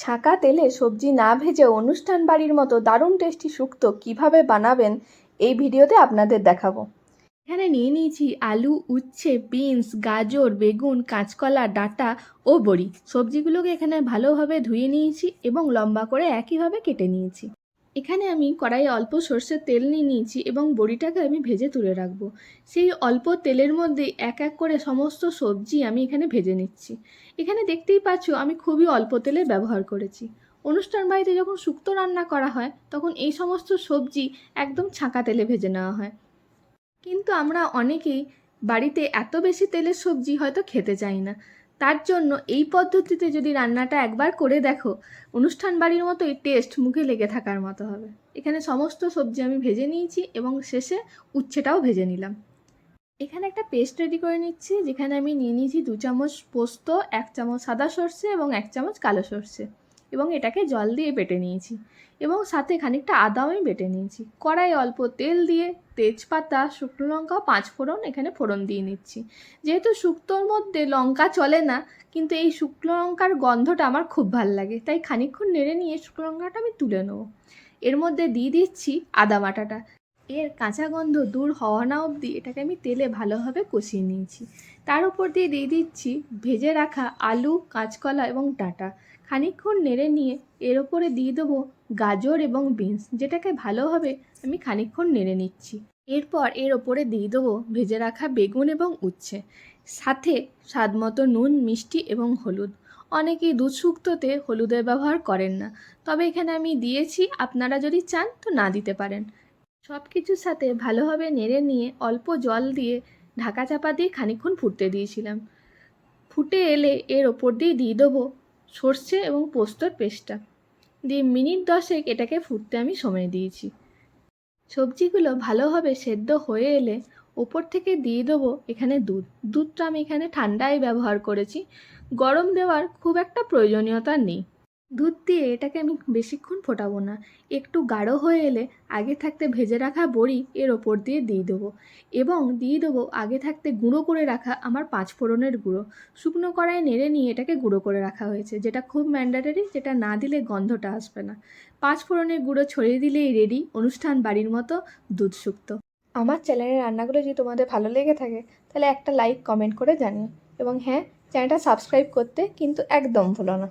ছাঁকা তেলে সবজি না ভেজে অনুষ্ঠান বাড়ির মতো দারুণ টেস্টি শুক্তো কীভাবে বানাবেন এই ভিডিওতে আপনাদের দেখাবো। এখানে নিয়ে নিয়েছি আলু, উচ্ছে, বিনস, গাজর, বেগুন, কাঁচকলা, ডাটা ও বড়ি। সবজিগুলোকে এখানে ভালোভাবে ধুয়ে নিয়েছি এবং লম্বা করে একইভাবে কেটে নিয়েছি। এখানে আমি কড়াইয়ে অল্প সর্ষের তেল নিয়ে নিয়েছি এবং বড়িটাকে আমি ভেজে তুলে রাখব। সেই অল্প তেলের মধ্যে এক এক করে সমস্ত সবজি আমি এখানে ভেজে নিচ্ছি। এখানে দেখতেই পাচ্ছ আমি খুবই অল্প তেলের ব্যবহার করেছি। অনুষ্ঠান বাড়িতে যখন শুক্তো রান্না করা হয়, তখন এই সমস্ত সবজি একদম ছাঁকা তেলে ভেজে নেওয়া হয়। কিন্তু আমরা অনেকেই বাড়িতে এত বেশি তেলের সবজি হয়তো খেতে চাই না। তার জন্য এই পদ্ধতিতে যদি রান্নাটা একবার করে দেখো, অনুষ্ঠান বাড়ির মতো এই টেস্ট মুখে লেগে থাকার মতো হবে। এখানে সমস্ত সবজি আমি ভেজে নিয়েছি এবং শেষে উচ্ছেটাও ভেজে নিলাম। এখানে একটা পেস্ট রেডি করে নিচ্ছি, যেখানে আমি নিয়ে নিয়েছি দু চামচ পোস্ত, এক চামচ সাদা সর্ষে এবং এক চামচ কালো সর্ষে। এবং এটাকে জল দিয়ে বেটে নিয়েছি এবং সাথে খানিকটা আদাও আমি বেটে নিয়েছি। কড়াই অল্প তেল দিয়ে তেজপাতা, শুকনো লঙ্কা, পাঁচ ফোড়ন এখানে ফোড়ন দিয়ে নিচ্ছি। যেহেতু শুক্তোর মধ্যে লঙ্কা চলে না, কিন্তু এই শুকনো লঙ্কার গন্ধটা আমার খুব ভালো লাগে। তাই খানিকক্ষণ নেড়ে নিয়ে শুকনো লঙ্কাটা আমি তুলে নেব। এর মধ্যে দিয়ে দিচ্ছি আদা বাটাটা। এর কাঁচা গন্ধ দূর হওয়া না অবধি এটাকে আমি তেলে ভালোভাবে কষিয়ে নিয়েছি। তার উপর দিয়ে দিয়ে দিচ্ছি ভেজে রাখা আলু, কাঁচকলা এবং ডাঁটা। খানিকক্ষণ নেড়ে নিয়ে এর ওপরে দিয়ে দেবো গাজর এবং বিনস। যেটাকে ভালোভাবে আমি খানিকক্ষণ নেড়ে নিচ্ছি। এরপর এর ওপরে দিয়ে দেবো ভেজে রাখা বেগুন এবং উচ্ছে। সাথে স্বাদ মতো নুন, মিষ্টি এবং হলুদ। অনেকেই দুধ শুক্তোতে হলুদের ব্যবহার করেন না। তবে এখানে আমি দিয়েছি, আপনারা যদি চান তো না দিতে পারেন। সব কিছুর সাথে ভালোভাবে নেড়ে নিয়ে অল্প জল দিয়ে ঢাকা চাপা দিয়ে খানিকক্ষণ ফুটতে দিয়েছিলাম। ফুটে এলে এর ওপর দিয়ে দিয়ে দেবো সর্ষে এবং পোস্তর পেস্টটা। দিয়ে মিনিট দশেক এটাকে ফুটতে আমি সময় দিয়েছি। সবজিগুলো ভালোভাবে সেদ্ধ হয়ে এলে ওপর থেকে দিয়ে দেবো এখানে দুধ। দুধটা আমি এখানে ঠান্ডায় ব্যবহার করেছি। গরম দেওয়ার খুব একটা প্রয়োজনীয়তা নেই। দুধ দিয়ে এটাকে আমি বেশিক্ষণ ফোটাবো না। একটু গাঢ় হয়ে এলে আগে থাকতে ভেজে রাখা বড়ি এর ওপর দিয়ে দিয়ে দেবো এবং দিয়ে দেবো আগে থাকতে গুঁড়ো করে রাখা আমার পাঁচ ফোড়নের গুঁড়ো। শুকনো কড়াই নেড়ে নিয়ে এটাকে গুঁড়ো করে রাখা হয়েছে, যেটা খুব ম্যান্ডাটারি, যেটা না দিলে গন্ধটা আসবে না। পাঁচ ফোড়নের গুঁড়ো ছড়িয়ে দিলেই রেডি অনুষ্ঠান বাড়ির মতো দুধ শুক্ত আমার চ্যানেলের রান্নাগুলো যদি তোমাদের ভালো লেগে থাকে, তাহলে একটা লাইক কমেন্ট করে জানিও। এবং হ্যাঁ চ্যানেলটা সাবস্ক্রাইব করতে কিন্তু একদম ভুলো না।